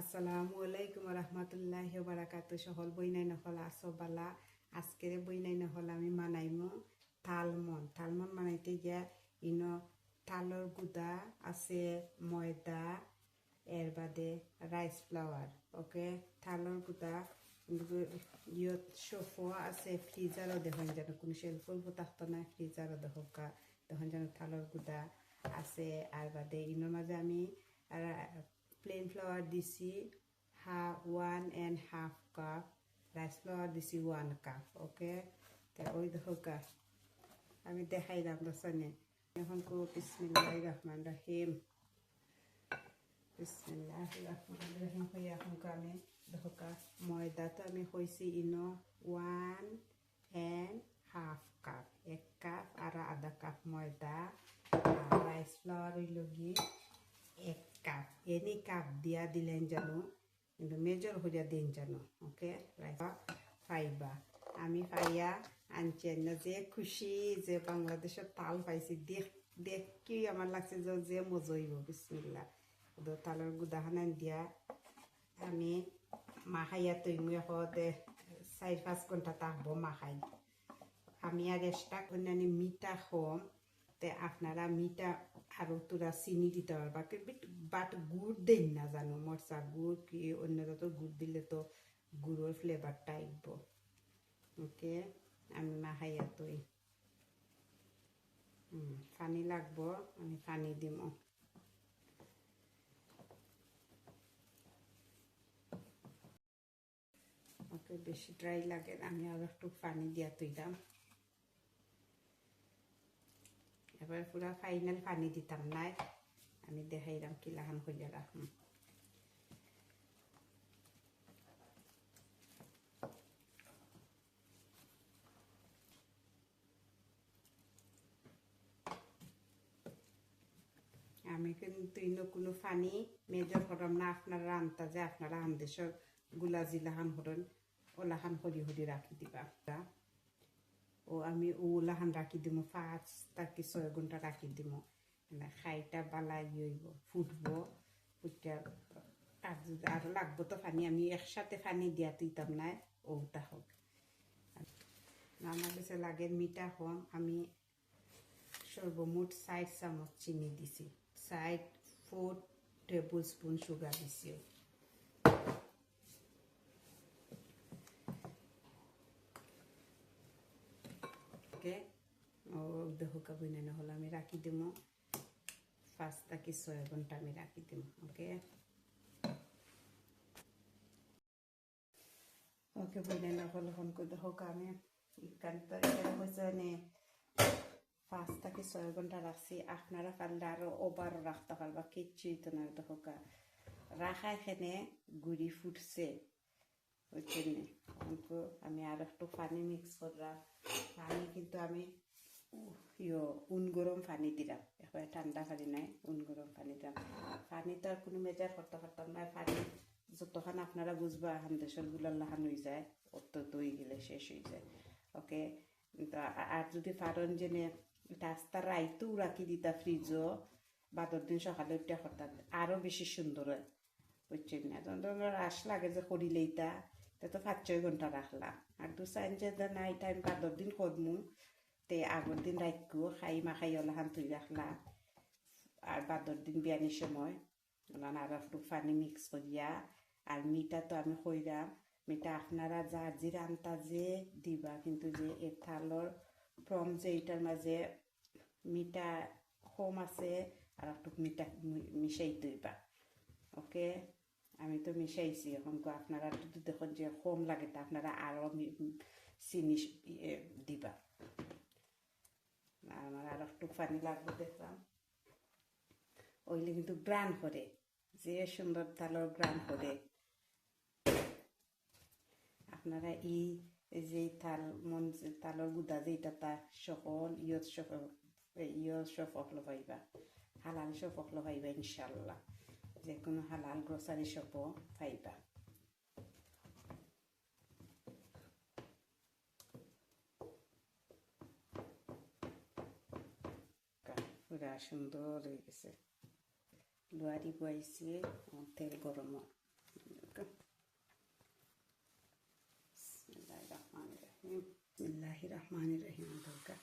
আসসালামু আলাইকুম রহমতুল্লাহ বারাকাত সহল বইনাই নহল আছো বালা আজকের বইনাই নহল আমি মানাইমো তালমন তালমন মানাইতে গিয়া ইনো তালর গুদা আছে, ময়দা, এর বাদে রাইস ফ্লাওয়ার, ওকে? তালর গুদা ইয়ত সোফো আছে, ফ্রিজারও দেখুন যেন কোন শেলফুল থাকতো না, ফ্রিজারও দেখা দেখুন যেন তালর গুদা আছে, আর বাদে ইনোর মাঝে আমি প্লেন ফ্লাওয়ার দিছি হা one and half cup rice flour দিছি ওয়ান কাপ ওকে তা ওই দেখা আমি দেখাই দাম দশনে এখন কো বিসমিল্লাহ রহমান রহিম। বিসমিল্লাহ রহমান রহিম হয়ে এখন আমি দেখা ময়দা তো আমি হয়েছি Eno one and half cup এক কাপ আর আধা কাপ ময়দা। রাইস ফ্লাওয়ার এক কাপ এনি কাপ দিয়া দিলেন জানো কিন্তু মেজর হইয়া দিন জানো ওকে ফাইবা আমি ফাইয়া আনছি যে খুশি যে বাংলাদেশের তাল পাইছি দেখ দেখি আমার লাগছে যে যে মজইব বিসমিল্লা তালের গুদাহান দিয়া আমি মাখাইয়া তৈমুয়ে হতে চার পাঁচ ঘণ্টা তাকবো মাখাই আমি আর এক্সট্রা করে মিঠা কম তে আপনারা মিঠা আরও তোরা চিনি দিতে পারবা। বাট গুড় দেন না জানো, মরচা গুড় কি অন্য যত গুড় দিলে তো গুড়ের ফ্লেভারটা আইব। ওকে? আমি মাখাইয়া তৈ পানি লাগবো, আমি পানি দিম। ওকে, বেশি ড্রাই লাগে আমি আর একটু পানি দিয়া তুইলাম। এবার পুরা ফাইনাল পানি দিতাম নাই। আমি দেখাইলাম কিলাহান হইয়া রাখুন আমি কিন্তু ইনো কোনো পানি মেজর হরম না, আপনারা আনতা যে, আপনারা আন্দেশরগুলা জিলাহান হরন ওলাহান হরি হরি রাখি দিবা। ও আমি ওলাহান রাখি দিমু, পাঁচ তাকি ছয় ঘণ্টা রাখি দিমু। মানে খাইটা বালা ইয়েব ফুটবো ফুটার আর যদি আরও লাগবো তো পানি, আমি একসাথে পানি দিয়া তুইতাম না ওটা হোক আমার কাছে লাগে মিঠা কম আমি সর্বমোট ষাট চামচ চিনি দিছি ষাট ফোর টেবিল স্পুন সুগার দিছি ওকে ও দেখো কাবুই না হলে, আমি রাখি দিব পাঁচ থেকে ছয় ঘণ্টা আমি রাখি দিব ওকে? ওকে বলে না হলে ফোন করে দেখো আমি থেকে ছয় ঘণ্টা রাখছি, আপনারা পারলে আরও ওভারও রাখতে পারবা, কিচ্ছুই তো না, দেখো রাখা এখানে গুড়ি ফুটছে, ওই জন্যে। আমি আর একটু পানি মিক্স করলাম পানি কিন্তু আমি ইয়ো উন গরম পানি দিলাম এখন ঠান্ডা পানি নাই উন গরম পানি দিলাম পানি তো আর কোনো মেজার করতে পারতাম না পানি যতক্ষণ আপনারা বুঝবা হান দেশেরগুলার লাহান হয়ে যায় অত দই গেলে শেষ হয়ে যায় ওকে তো আর যদি পারেন এটা আস্তা রাইতেও রাখি দিতা ফ্রিজও বাদর দিন সকালে উঠে করতাম আরও বেশি সুন্দর হয় বুঝছেন না যখন রাস লাগে যে করিলেইতা তে তো পাঁচ ছয় ঘণ্টা রাখলাম আর দু চাইন যে নাই টাইম বাদর দিন করমু তে আগর দিন রাখব খাই মাখাই ওলাহান তুই রাখলাম আর বাদর দিন বিয়ানির সময় ওলান আর একটু পানি মিক্স করিয়া আর মিঠা তো আমি কইরাম মিঠা আপনারা যার যে রান্তা যে দিবা, কিন্তু যে এ থালর ফ্রম যে এটার মাঝে মিঠা কম আছে আর একটু মিঠা মিশাই দিবা। ওকে আমি তো মিশাইছি এখন আপনারা দেখুন যে কম লাগে তা আপনারা আরও চিনি দিবা। আমার আর একটু পানি লাগবে দেখলাম। ওইলে কিন্তু গ্রান করে, যে সুন্দর তালর গ্রান করে। আপনারা এই যে তাল, মন তালর গুদা যেটা তা সকল ইয়ত সকল ইয়ত সফল পাইবা হালাল সফল পাইবা ইনশাল্লাহ। যে কোনো হালাল গ্রোসারি শপও পাইবা। পুরা সুন্দর হয়ে গেছে লোয়ারি বয়েছে তেল গরম রহমান রহমান রহিম। দরকার।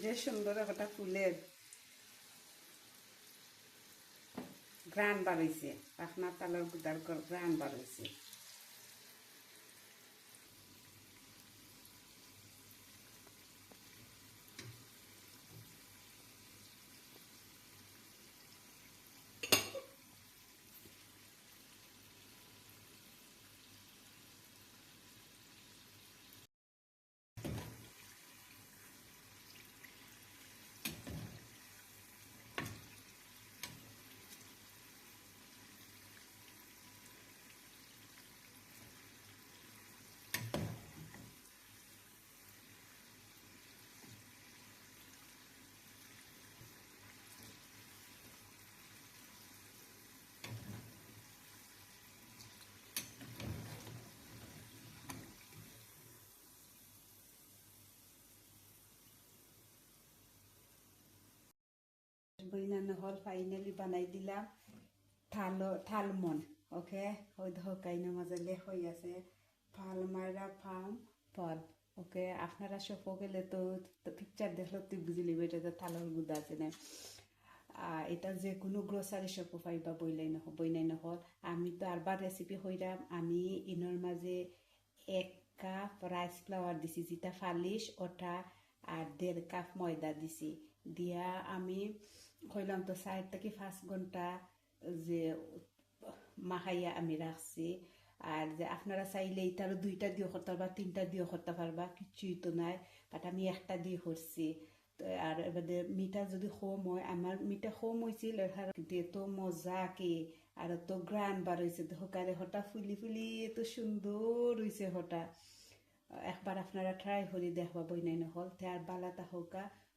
যে সুন্দর একটা ফুলের গ্রান বাড়াইছে, পাখনা তালের গুদার গ্রান বাড়াইছে। বইনানো হল ফাইনালি বানাই দিলাম। থাল, থালমন ওকে ওই ধকাইনো মাঝে হয়ে আছে। ফাল মারা ফার্ম ফল ওকে আপনারা সব গেলে তো পিকচার দেখলে তুই বুঝলি এটা যে থালর গুদা আছে না। এটা যে কোনো গ্রোসারি শপও পাইবা বইলাই নহ বইনাই নহল। আমি তো আরবার রেসিপি হইরাম আমি ইনর মাঝে এক কাপ রাইস ফ্লাওয়ার দিছি, যেটা ফালিশ ওটা আর দেড় কাপ ময়দা দিছি। দিয়া আমি হইলাম তো চার থেকে পাঁচ ঘণ্টা যে মাখাইয়া আমি রাখছি আর যে আপনারা চাইলে এটারও দুইটা দিয়ে করতে পারবা, তিনটা দিয়ে করতে পারবা, কিছুই তো নাই। বাট আমি একটা দিয়ে করছি। তো আর এবারে মিঠা যদি কম হয় আমার মিঠা কম হয়েছিল এত মজা কি। আর এত গ্রান বার হয়েছে হকারে হঠাৎ ফুলি ফুলি এত সুন্দর হয়েছে হঠাৎ। একবার আপনারা ট্রাই করে দেখবা, বইনাই নহল। তে আর বালাতা হোকা